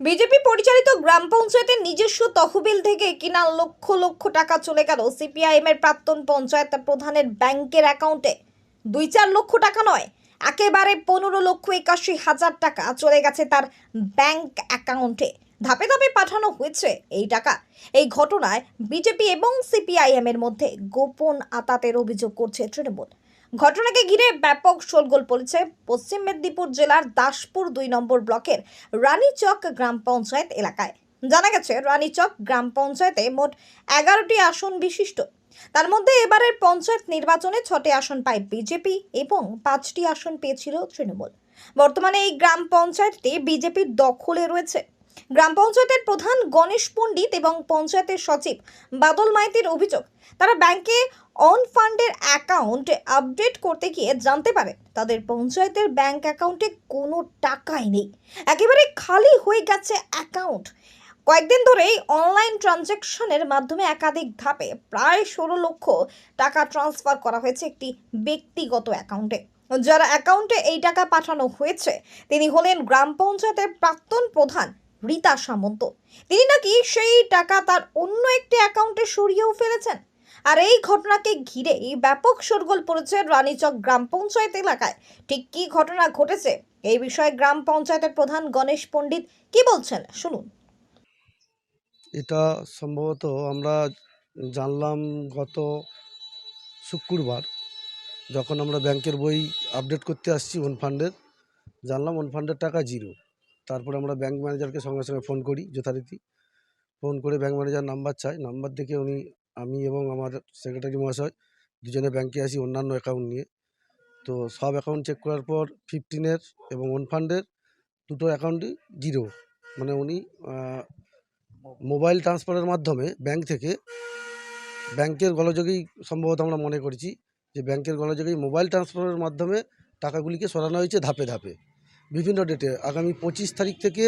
BJP পরিচালিত গ্রাম পঞ্চায়েতের নিজস্ব তহবিল থেকে কিনা লক্ষ লক্ষ টাকা চলে গেল সিপিআইএম এর প্রাক্তন পঞ্চায়েত প্রধানের ব্যাংকের অ্যাকাউন্টে। দুই চার লক্ষ টাকা নয়, একেবারে পনেরো লক্ষ একাশি হাজার টাকা চলে গেছে তার ব্যাংক অ্যাকাউন্টে। ধাপে ধাপে পাঠানো হয়েছে এই টাকা। এই ঘটনায় বিজেপি এবং সিপিআইএম এর মধ্যে গোপন আতাতের অভিযোগ করছে তৃণমূল। ঘটনাকে ঘিরে ব্যাপক শোরগোল পড়েছে। পশ্চিম মেদিনীপুর জেলার দাসপুর দুই নম্বর ব্লকের রানীচক গ্রাম পঞ্চায়েত এলাকায়। জানা গেছে, রানীচক গ্রাম পঞ্চায়েতে মোট এগারোটি আসন বিশিষ্ট। তার মধ্যে এবারের পঞ্চায়েত নির্বাচনে ছটি আসন পায় বিজেপি এবং পাঁচটি আসন পেয়েছিল তৃণমূল। বর্তমানে এই গ্রাম পঞ্চায়েতটি বিজেপির দখলে রয়েছে। গ্রাম পঞ্চায়েতের প্রধান গণেশ পণ্ডিত এবং পঞ্চায়েতের সচিব বাদল মাইতির অভিযোগ, তারা ব্যাংকে অন ফান্ডের অ্যাকাউন্ট আপডেট করতে গিয়ে জানতে পারে, তাদের পঞ্চায়েতের ব্যাংক অ্যাকাউন্টে কোনো টাকাই নেই। একেবারে খালি হয়ে গেছে অ্যাকাউন্ট কয়েকদিন ধরেই অনলাইন ট্রানজ্যাকশনের মাধ্যমে একাধিক ধাপে প্রায় ষোলো লক্ষ টাকা ট্রান্সফার করা হয়েছে একটি ব্যক্তিগত অ্যাকাউন্টে যারা অ্যাকাউন্টে এই টাকা পাঠানো হয়েছে, তিনি হলেন গ্রাম পঞ্চায়েতের প্রাক্তন প্রধান রীতা সামন্ত। তিনি নাকি সেই টাকা তার অন্য একটি অ্যাকাউন্টে সরিয়েও ফেলেছেন? আর এই ঘটনাকে ঘিরেই ব্যাপক শোরগোল পড়েছে রানীচক গ্রাম পঞ্চায়েত এলাকায়। ঠিক কী ঘটনা ঘটেছে? এই বিষয়ে গ্রাম পঞ্চায়েতের প্রধান গণেশ পণ্ডিত কি বলছেন? শুনুন। এটা সম্ভবত আমরা জানলাম গত শুক্রবার, যখন আমরা ব্যাংকের বই আপডেট করতে আসছি ওন ফান্ডের। জানলাম ওন ফান্ডের টাকা জিরো। তারপরে আমরা ব্যাংক ম্যানেজারকে সঙ্গে সঙ্গে ফোন করি, যথারীতি। ফোন করে ব্যাংক ম্যানেজার নাম্বার চাই। নাম্বার দেখে উনি আমি এবং আমার সেক্রেটারি মহাশয় দুজনে ব্যাংকে আসি অন্যান্য অ্যাকাউন্ট নিয়ে। তো সব অ্যাকাউন্ট চেক করার পর ফিফটিনের এবং ওন ফান্ডের দুটো অ্যাকাউন্টই জিরো মানে উনি মোবাইল ট্রান্সফারের মাধ্যমে ব্যাংক থেকে ব্যাংকের গলযোগেই সম্ভবত আমরা মনে করছি যে ব্যাংকের গলযোগেই মোবাইল ট্রান্সফারের মাধ্যমে টাকাগুলিকে সরানো হয়েছে ধাপে ধাপে। বিভিন্ন ডেটে আগামী পঁচিশ তারিখ থেকে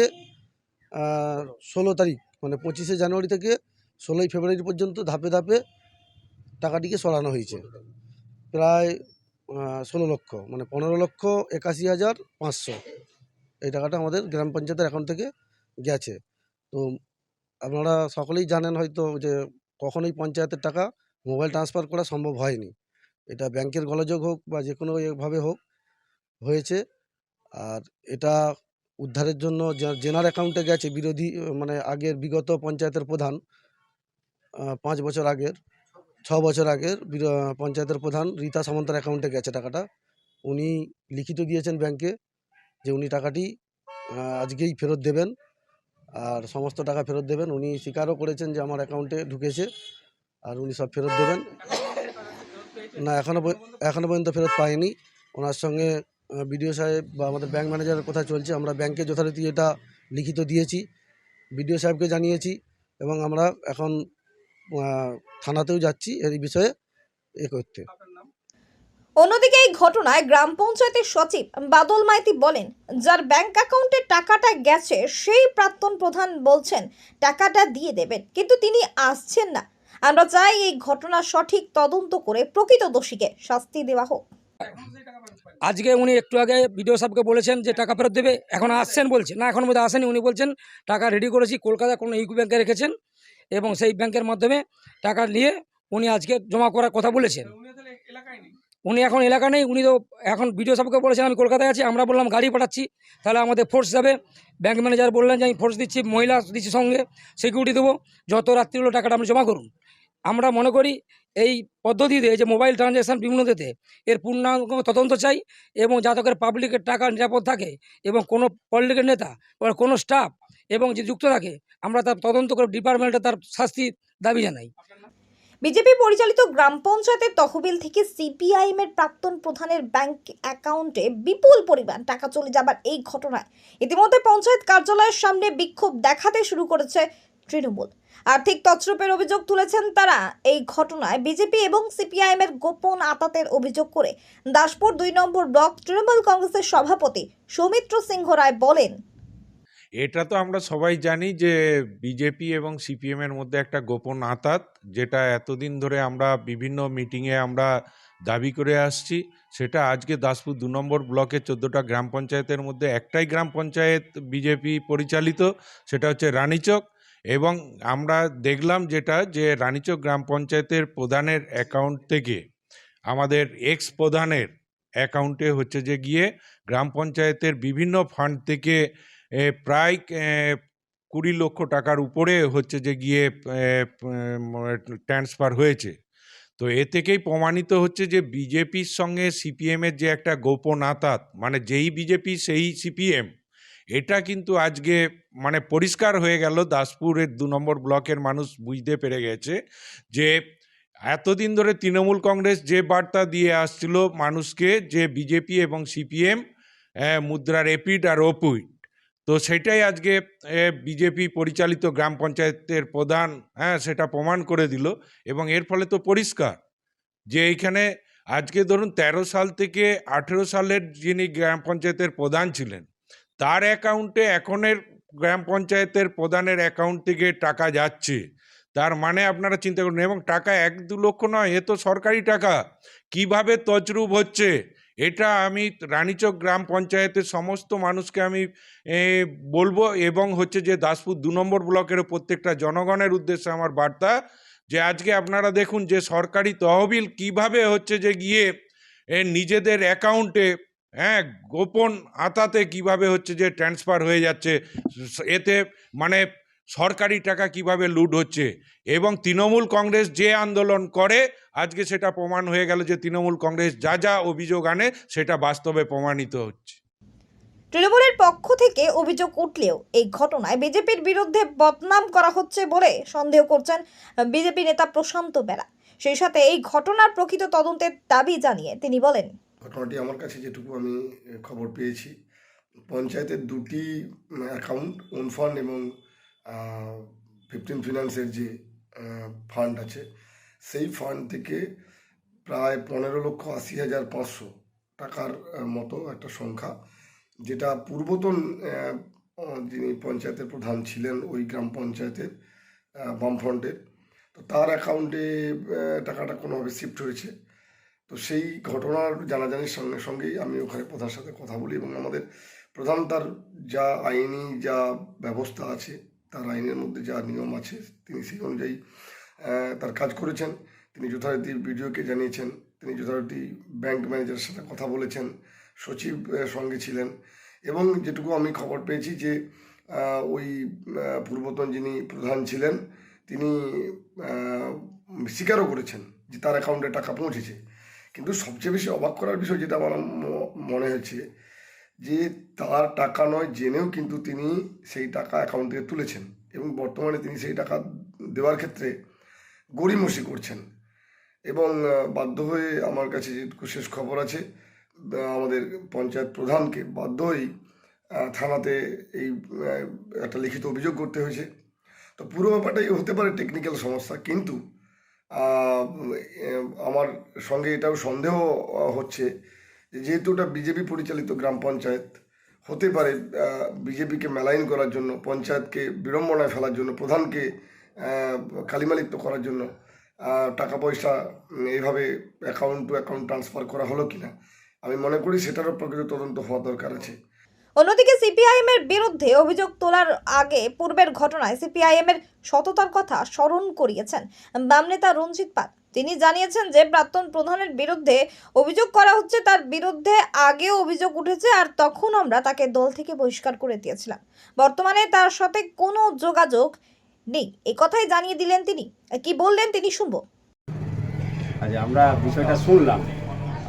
ষোলো তারিখ মানে পঁচিশে জানুয়ারি থেকে ষোলোই ফেব্রুয়ারি পর্যন্ত ধাপে ধাপে টাকাটিকে সরানো হয়েছে। প্রায় ষোলো লক্ষ মানে পনেরো লক্ষ একাশি হাজার পাঁচশো এই টাকাটা আমাদের গ্রাম পঞ্চায়েতের অ্যাকাউন্ট থেকে গেছে। তো আপনারা সকলেই জানেন হয়তো যে কখনোই পঞ্চায়েতের টাকা মোবাইল ট্রান্সফার করা সম্ভব হয়নি। এটা ব্যাংকের গোলযোগ হোক বা যে কোনো এভাবে হোক, হয়েছে। আর এটা উদ্ধারের জন্য জেনার অ্যাকাউন্টে গেছে বিরোধী মানে আগের বিগত পঞ্চায়েতের প্রধান পাঁচ বছর আগের, ছ বছর আগের পঞ্চায়েতের প্রধান রীতা সামন্তের অ্যাকাউন্টে গেছে টাকাটা। উনি লিখিত দিয়েছেন ব্যাংকে যে উনি টাকাটি আজকেই ফেরত দেবেন। আর সমস্ত টাকা ফেরত দেবেন। উনি স্বীকারও করেছেন যে আমার অ্যাকাউন্টে ঢুকেছে আর উনি সব ফেরত দেবেন। না এখনও এখনও পর্যন্ত ফেরত পাইনি। ওনার সঙ্গে বিডিও সাহেব বা আমাদের ব্যাংক ম্যানেজারের কথা চলছে। আমরা ব্যাংকে যথারীতি এটা লিখিত দিয়েছি। বিডিও সাহেবকে জানিয়েছি এবং আমরা এখন থানাতেও যাচ্ছি এই বিষয়ে এ করতে। অন্যদিকে এই ঘটনায় গ্রাম পঞ্চায়েতের সচিব বাদল মাইতি বলেন যার ব্যাংক অ্যাকাউন্টে টাকাটা গেছে সেই প্রাক্তন প্রধান বলছেন টাকাটা দিয়ে দেবেন। কিন্তু তিনি আসছেন না। আমরা চাই এই ঘটনা সঠিক তদন্ত করে প্রকৃত দোষীকে শাস্তি দেওয়া হোক। আজকে উনি একটু আগে বিডিও সাহেবকে বলেছেন যে টাকা ফেরত দেবে এখন আসছেন বলছে। না এখন মধ্যে আসেনি। উনি বলছেন টাকা রেডি করেছি কলকাতা কোনো ইউকো ব্যাংকে রেখেছেন। এবং সেই ব্যাংকের মাধ্যমে টাকা নিয়ে উনি আজকে জমা করার কথা বলেছেন। উনি এখন এলাকা নেই উনি তো এখন বিডিও সাহেবকে বলেছেন আমি কলকাতায় আছি আমরা বললাম গাড়ি পাঠাচ্ছি তাহলে আমাদের ফোর্স যাবে ব্যাংক ম্যানেজার বললেন যে আমি ফোর্স দিচ্ছি মহিলা দিচ্ছি সঙ্গে সিকিউরিটি দেবো যত রাত্রি হলো টাকাটা আপনি জমা করুন। আমরা মনে করি এই পদ্ধতিতে যে মোবাইল ট্রানজ্যাকশান বিভিন্নতে এর পূর্ণাঙ্গ তদন্ত চাই এবং যাতে করে পাবলিকের টাকা নিরাপদ থাকে এবং কোনো পলিটিক্যাল নেতা বা কোনো স্টাফ এবং যে যুক্ত থাকে আমরা তার তদন্ত করে ডিপার্টমেন্টে তার শাস্তির দাবি জানাই। বিজেপি পরিচালিত গ্রাম পঞ্চায়েতের তহবিল থেকে সিপিআইএম এর প্রাক্তন প্রধানের ব্যাংক অ্যাকাউন্টে বিপুল পরিমাণ টাকা চলে যাবার এই ঘটনায় ইতিমধ্যে পঞ্চায়েত কার্যালয়ের সামনে বিক্ষোভ দেখাতে শুরু করেছে তৃণমূল। আর্থিক তছরূপের অভিযোগ তুলেছেন তারা। এই ঘটনায় বিজেপি এবং সিপিআইএম এর গোপন আতাতের অভিযোগ করে দাসপুর দুই নম্বর ব্লক তৃণমূল কংগ্রেসের সভাপতি সৌমিত্র সিংহ রায় বলেন এটা তো আমরা সবাই জানি যে বিজেপি এবং সিপিএম এর মধ্যে একটা গোপন আতাত, যেটা এতদিন ধরে আমরা বিভিন্ন মিটিংয়ে আমরা দাবি করে আসছি। সেটা আজকে দাসপুর দু নম্বর ব্লকের চোদ্দোটা গ্রাম পঞ্চায়েতের মধ্যে একটাই গ্রাম পঞ্চায়েত বিজেপি পরিচালিত, সেটা হচ্ছে রানীচক। এবং আমরা দেখলাম যেটা, যে রানীচক গ্রাম পঞ্চায়েতের প্রধানের অ্যাকাউন্ট থেকে আমাদের এক্স প্রধানের অ্যাকাউন্টে হচ্ছে যে গিয়ে গ্রাম পঞ্চায়েতের বিভিন্ন ফান্ড থেকে প্রায় কুড়ি লক্ষ টাকার উপরে হচ্ছে যে গিয়ে ট্রান্সফার হয়েছে। তো এ থেকেই প্রমাণিত হচ্ছে যে বিজেপির সঙ্গে সিপিএমের যে একটা গোপন আতাত মানে যেই বিজেপি সেই সিপিএম এটা কিন্তু আজকে মানে পরিষ্কার হয়ে গেল। দাসপুরের দু নম্বর ব্লকের মানুষ বুঝতে পেরে গেছে যে এতদিন ধরে তৃণমূল কংগ্রেস যে বার্তা দিয়ে আসছিল মানুষকে যে বিজেপি এবং সিপিএম মুদ্রার এপিড আর ওপুইড তো সেটাই আজকে বিজেপি পরিচালিত গ্রাম পঞ্চায়েতের প্রধান হ্যাঁ সেটা প্রমাণ করে দিল এবং এর ফলে তো পরিষ্কার যে এইখানে আজকে ধরুন তেরো সাল থেকে আঠেরো সালের যিনি গ্রাম পঞ্চায়েতের প্রধান ছিলেন, তার অ্যাকাউন্টে এখনের গ্রাম পঞ্চায়েতের প্রধানের অ্যাকাউন্ট থেকে টাকা যাচ্ছে। তার মানে আপনারা চিন্তা করুন, এবং টাকা এক দু লক্ষ নয়, এ তো সরকারি টাকা। কীভাবে তজরুব হচ্ছে? এটা আমি রানীচক গ্রাম পঞ্চায়েতের সমস্ত মানুষকে আমি বলব এবং হচ্ছে যে দাসপুর দু নম্বর ব্লকের প্রত্যেকটা জনগণের উদ্দেশ্যে আমার বার্তা যে আজকে আপনারা দেখুন যে সরকারি তহবিল কীভাবে হচ্ছে যে গিয়ে নিজেদের অ্যাকাউন্টে হ্যাঁ গোপন আতাতে কীভাবে হচ্ছে যে ট্রান্সফার হয়ে যাচ্ছে, এতে মানে সরকারি টাকা কীভাবে লুট হচ্ছে? এবং তৃণমূল কংগ্রেস যে আন্দোলন করে আজকে সেটা প্রমাণ হয়ে গেল যে তৃণমূল কংগ্রেস যা যা অভিযোগ আনে সেটা বাস্তবে প্রমাণিত হচ্ছে। তৃণমূলের পক্ষ থেকে অভিযোগ উঠলেও এই ঘটনায় বিজেপির বিরুদ্ধে বদনাম করা হচ্ছে বলে সন্দেহ করছেন বিজেপি নেতা প্রশান্ত বেরা। সেই সাথে এই ঘটনার প্রকৃত তদন্তের দাবি জানিয়ে তিনি বলেন ঘটনাটি আমার কাছে যেটুকু আমি খবর পেয়েছি পঞ্চায়েতের দুটি অ্যাকাউন্ট ওন ফান্ড এবং ফিফটিন ফিনান্সের যে ফান্ড আছে, সেই ফান্ড থেকে প্রায় পনেরো লক্ষ আশি হাজার পাঁচশো টাকার মতো একটা সংখ্যা, যেটা পূর্বতন যিনি পঞ্চায়েতের প্রধান ছিলেন, ওই গ্রাম পঞ্চায়েতের বামফ্রন্টের, তো তার অ্যাকাউন্টে টাকাটা কোনোভাবে শিফট হয়েছে। তো সেই ঘটনার জানাজানির সঙ্গে, সঙ্গেই আমি ওখানে প্রধানের সাথে কথা বলি এবং আমাদের প্রধান তার যা আইনি যা ব্যবস্থা আছে তার আইনের মধ্যে যা নিয়ম আছে তিনি সেই অনুযায়ী তার কাজ করেছেন। তিনি যথারীতি বিডিওকে জানিয়েছেন, তিনি যথারীতি ব্যাংক ম্যানেজারের সাথে কথা বলেছেন, সচিব সঙ্গে ছিলেন। এবং যেটুকু আমি খবর পেয়েছি যে ওই পূর্বতন যিনি প্রধান ছিলেন, তিনি স্বীকারও করেছেন যে তার অ্যাকাউন্টে টাকা পৌঁছেছে। কিন্তু সবচেয়ে বেশি অবাক করার বিষয় যেটা আমার মনে হয়েছে যে তার টাকা নয় জেনেও কিন্তু তিনি সেই টাকা অ্যাকাউন্ট থেকে তুলেছেন এবং বর্তমানে তিনি সেই টাকা দেওয়ার ক্ষেত্রে গড়িমসি করছেন। এবং বাধ্য হয়ে আমার কাছে যেটুকু শেষ খবর আছে আমাদের পঞ্চায়েত প্রধানকে বাধ্য হয়েই থানাতে এই একটা লিখিত অভিযোগ করতে হয়েছে। তো পুরো ব্যাপারটাই হতে পারে টেকনিক্যাল সমস্যা, কিন্তু আমার সঙ্গে এটাও সন্দেহ হচ্ছে যেহেতু ওটা বিজেপি পরিচালিত গ্রাম পঞ্চায়েত হতে পারে বিজেপিকে মেলাইন করার জন্য, পঞ্চায়েতকে বিড়ম্বনায় ফেলার জন্য, প্রধানকে কালিমালিপ্ত করার জন্য টাকা পয়সা এইভাবে অ্যাকাউন্ট টু অ্যাকাউন্ট ট্রান্সফার করা হলো কিনা, আমি মনে করি সেটারও প্রকৃত তদন্ত হওয়া দরকার আছে। অন্যদিকে সিপিআইএম এর বিরুদ্ধে অভিযোগ তোলার আগে পূর্বের ঘটনায় সিপিআইএম এর সততার কথা স্মরণ করিয়েছেন বাম নেতা রঞ্জিত পাল। তিনি জানিয়েছেন যে প্রাক্তন প্রধানের বিরুদ্ধে অভিযোগ করা হচ্ছে, তার বিরুদ্ধে আগেও অভিযোগ উঠেছে আর তখন আমরা তাকে দল থেকে বহিষ্কার করে দিয়েছিলাম। বর্তমানে তার সাথে কোনো যোগাযোগ নেই। এ কথাই জানিয়ে দিলেন তিনি। কি বললেন তিনি শুনব। আচ্ছা আমরা বিষয়টা শুনলাম।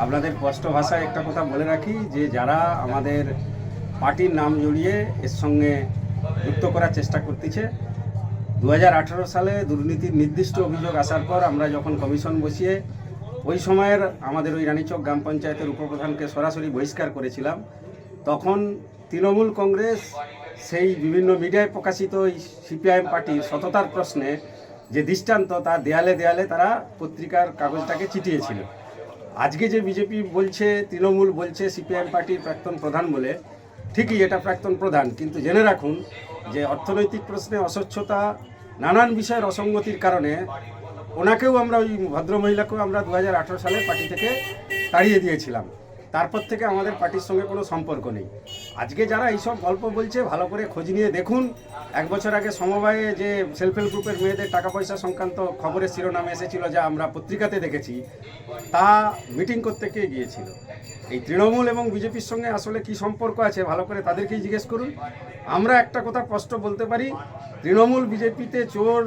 আপনাদের স্পষ্ট ভাষায় একটা কথা বলে রাখি যে যারা আমাদের পার্টির নাম জড়িয়ে এর সঙ্গে যুক্ত করার চেষ্টা করতেছে দু হাজার আঠেরো সালে দুর্নীতির নির্দিষ্ট অভিযোগ আসার পর আমরা যখন কমিশন বসিয়ে ওই সময়ের আমাদের ওই রানীচক গ্রাম পঞ্চায়েতের উপপ্রধানকে সরাসরি বহিষ্কার করেছিলাম, তখন তৃণমূল কংগ্রেস সেই বিভিন্ন মিডিয়ায় প্রকাশিত ওই সিপিআইএম পার্টির সততার প্রশ্নে যে দৃষ্টান্ত তার দেয়ালে দেয়ালে তারা পত্রিকার কাগজটাকে চিটিয়েছিল। আজকে যে বিজেপি বলছে, তৃণমূল বলছে, সিপিআইএম পার্টির প্রাক্তন প্রধান বলে, ঠিকই এটা প্রাক্তন প্রধান, কিন্তু জেনে রাখুন যে অর্থনৈতিক প্রশ্নে অস্বচ্ছতা নানান বিষয়ের অসঙ্গতির কারণে ওনাকেও আমরা ওই ভদ্রমহিলাকেও আমরা দু হাজার আঠেরো সালে পার্টি থেকে তাড়িয়ে দিয়েছিলাম। তারপর থেকে আমাদের পার্টির সঙ্গে কোনো সম্পর্ক নেই। আজকে যারা এইসব গল্প বলছে, ভালো করে খোঁজ নিয়ে দেখুন। এক বছর আগে সমবায়ে যে সেলফ হেল্প গ্রুপের মেয়েদের টাকা পয়সা সংক্রান্ত খবরের শিরোনামে এসেছিল যা আমরা পত্রিকাতে দেখেছি, তা মিটিং করতে কে গিয়েছিল? এই তৃণমূল এবং বিজেপির সঙ্গে আসলে কি সম্পর্ক আছে, ভালো করে তাদেরকেই জিজ্ঞেস করুন। আমরা একটা কথা স্পষ্ট বলতে পারি, তৃণমূল বিজেপিতে চোর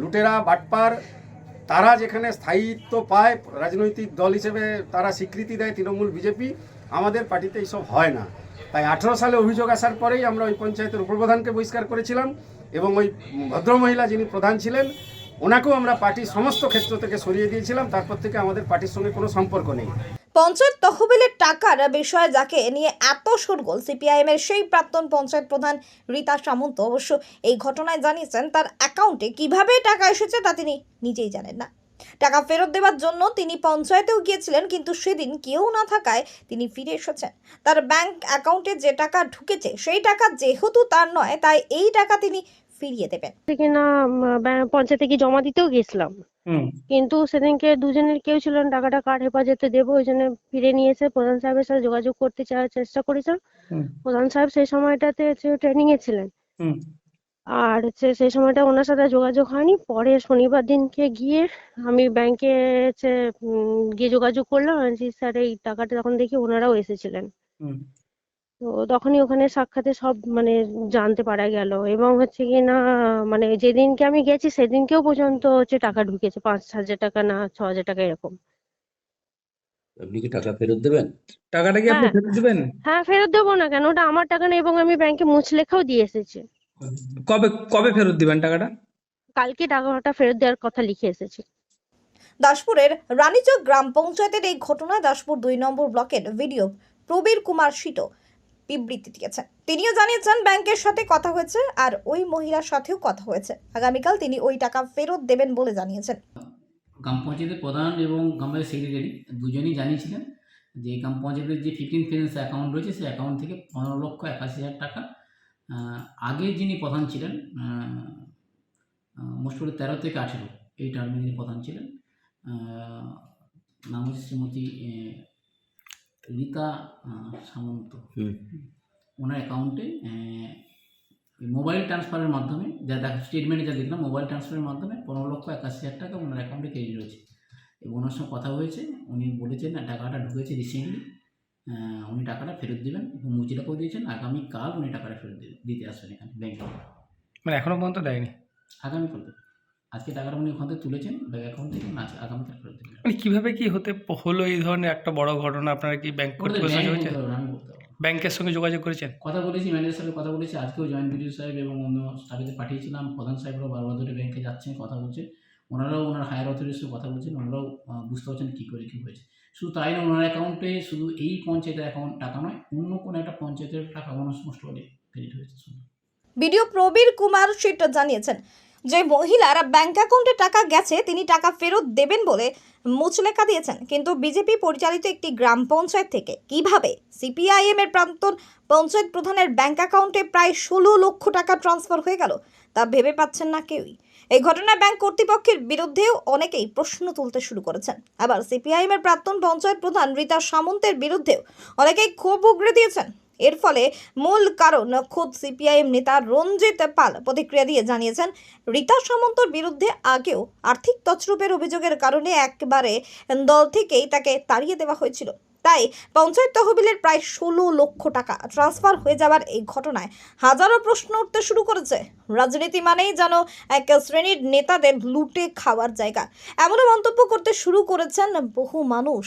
লুটেরা, বাটপার তারা যেখানে স্থায়িত্ব পায়, রাজনৈতিক দল হিসেবে তারা স্বীকৃতি দেয় তৃণমূল, বিজেপি, আমাদের পার্টিতে এইসব হয় না। তাই আঠেরো সালে অভিযোগ আসার পরেই আমরা ওই পঞ্চায়েতের উপপ্রধানকে বহিষ্কার করেছিলাম এবং ওই ভদ্রমহিলা যিনি প্রধান ছিলেন, ওনাকেও আমরা পার্টির সমস্ত ক্ষেত্র থেকে সরিয়ে দিয়েছিলাম। তারপর থেকে আমাদের পার্টির সঙ্গে কোনো সম্পর্ক নেই। পঞ্চায়েত তহবিলের টাকার বিষয়ে যাকে নিয়ে এত শোরগোল সিপিআইএম এর সেই প্রাক্তন পঞ্চায়েত প্রধান রীতা সামন্ত অবশ্য এই ঘটনায় জানিয়েছেন, তার অ্যাকাউন্টে কীভাবে টাকা এসেছে তা তিনি নিজেই জানেন না। টাকা ফেরত দেওয়ার জন্য তিনি পঞ্চায়েতেও গিয়েছিলেন, কিন্তু সেদিন কেউ না থাকায় তিনি ফিরে এসেছেন। তার ব্যাংক অ্যাকাউন্টে যে টাকা ঢুকেছে, সেই টাকা যেহেতু তার নয়, তাই এই টাকা তিনি ফিরিয়ে দেবেন। না পঞ্চায়েতে গিয়ে জমা দিতেও গেছিলাম কিন্তু সেদিনকে দুজনের কেউ ছিল না টাকাটা কার হেফাজতে দেবো ওই জন্য ফিরে নিয়ে এসে প্রধান সাহেবের সাথে যোগাযোগ করতে চেষ্টা করেছিলাম। প্রধান সাহেব সেই সময়টাতে ট্রেনিং এ ছিলেন। আর হচ্ছে সেই সময়টা ওনার সাথে যোগাযোগ হয়নি। পরে শনিবার দিনকে গিয়ে আমি ব্যাংকে হচ্ছে গিয়ে যোগাযোগ করলাম। স্যার এই টাকাটা তখন দেখি ওনারাও এসেছিলেন। তো তখনই ওখানে সাক্ষাতে সব মানে জানতে পারা গেল এবং হচ্ছে কি না মানে যেদিনকে আমি গেছি সেদিনকেও পর্যন্ত হচ্ছে টাকা ঢুকেছে পাঁচ হাজার টাকা না ছ হাজার টাকা এরকম। আপনি কি টাকা ফেরত দেবেন? টাকাটা কি আপনি হ্যাঁ। ফেরত দিবেন? হ্যাঁ ফেরত দেবো না কেন? ওটা আমার টাকা না এবং আমি ব্যাংকে মুচলেখাও দিয়ে এসেছি। কবে কবে ফেরত দিবেন টাকাটা? কালকে টাকাটা ফেরত দেওয়ার কথা লিখে এসেছি। দাসপুরের রানীচক গ্রাম পঞ্চায়েতের এই ঘটনায় দাসপুর দুই নম্বর ব্লকের ভিডিও প্রবীর কুমার সিটো বিবৃতি দিয়েছেন। তিনিও জানিয়েছেন, ব্যাংকের সাথে কথা হয়েছে আর ওই মহিলার সাথেও কথা হয়েছে। আগামীকাল তিনি ওই টাকা ফেরত দেবেন বলে জানিয়েছেন। গ্রাম পঞ্চায়েতের প্রধান এবং গ্রাম পঞ্চায়েত সেক্রেটারি দুজনেই জানিয়েছিলেন যে গ্রাম পঞ্চায়েতের যে ফিফটিন ফিনান্স অ্যাকাউন্ট রয়েছে, সেই অ্যাকাউন্ট থেকে পনেরো লক্ষ একাশি হাজার টাকা আগে যিনি প্রধান ছিলেন মোস্ট করে তেরো থেকে আঠেরো এই টার্মে যিনি প্রধান ছিলেন নাম হচ্ছে শ্রীমতী রীতা সামন্ত। ওনার অ্যাকাউন্টে মোবাইল ট্রান্সফারের মাধ্যমে যা দেখ স্টেটমেন্টে যা দেখলাম মোবাইল ট্রান্সফারের মাধ্যমে পনেরো লক্ষ একাশি হাজার টাকা ওনার অ্যাকাউন্টে ক্রেডিট রয়েছে। এবং ওনার সঙ্গে কথা হয়েছে উনি বলেছেন টাকাটা ঢুকেছে রিসেন্টলি উনি টাকাটা ফেরত দেবেন এবং মুচিটাকেও দিয়েছেন আগামীকাল উনি টাকাটা ফেরত দিতে আসবেন এখানে ব্যাংকে মানে এখনও পর্যন্ত দেয়নি? আগামীকাল দেবে। আজকে টাকাটা উনি ওখান থেকে তুলেছেন ব্যাংক অ্যাকাউন্ট থেকে না আগামীকাল ফেরত দেবেন। মানে কীভাবে কি হতে হলো এই ধরনের একটা বড় ঘটনা? আপনারা কি ব্যাংক কর্তৃপক্ষের সঙ্গে পারব ব্যাংকের সঙ্গে যোগাযোগ করেছেন? কথা বলেছি ম্যানেজার সাহেবের কথা বলেছি আজকেও জয়েন্ট বিডিও সাহেব এবং অন্য স্টাফেদের পাঠিয়েছিলাম প্রধান সাহেবরাও বারবার ধরে ব্যাংকে যাচ্ছেন কথা বলছেন ওনারাও ওনার হায়ার অথরিটির সঙ্গে কথা বলছেন ওনারাও বুঝতে পারছেন কী করে কী হয়েছে। শুধু তাই না ওনার অ্যাকাউন্টে শুধু এই পঞ্চায়েতের অ্যাকাউন্ট টাকা নয় অন্য কোনো একটা পঞ্চায়েতের টাকা ওনার সমস্ত ক্রেডিট হয়েছে শুধু ভিডিও প্রবীর কুমার সিট জানিয়েছেন যে মহিলার ব্যাংক অ্যাকাউন্টে টাকা গেছে, তিনি টাকা ফেরত দেবেন বলে মুচলেখা দিয়েছেন। কিন্তু বিজেপি পরিচালিত একটি গ্রাম পঞ্চায়েত থেকে কীভাবে সিপিআইএম এর প্রাক্তন পঞ্চায়েত প্রধানের ব্যাংক অ্যাকাউন্টে প্রায় ষোলো লক্ষ টাকা ট্রান্সফার হয়ে গেল, তা ভেবে পাচ্ছেন না কেউই। এই ঘটনায় ব্যাংক কর্তৃপক্ষের বিরুদ্ধেও অনেকেই প্রশ্ন তুলতে শুরু করেছেন। আবার সিপিআইএম এর প্রাক্তন পঞ্চায়েত প্রধান রীতা সামন্তের বিরুদ্ধেও অনেকেই ক্ষোভ উগড়ে দিয়েছেন। এর ফলে মূল কারণ খোদ সিপিআইএম নেতা রঞ্জিত পাল প্রতিক্রিয়া দিয়ে জানিয়েছেন, রীতা সামন্তর বিরুদ্ধে আগেও আর্থিক তছরূপের অভিযোগের কারণে একবারে দল থেকেই তাকে তাড়িয়ে দেওয়া হয়েছিল। তাই পঞ্চায়েত তহবিলের প্রায় ষোলো লক্ষ টাকা ট্রান্সফার হয়ে যাওয়ার এই ঘটনায় হাজারো প্রশ্ন উঠতে শুরু করেছে। রাজনীতি মানেই যেন এক শ্রেণির নেতাদের লুটে খাওয়ার জায়গা। এমনও মন্তব্য করতে শুরু করেছেন বহু মানুষ।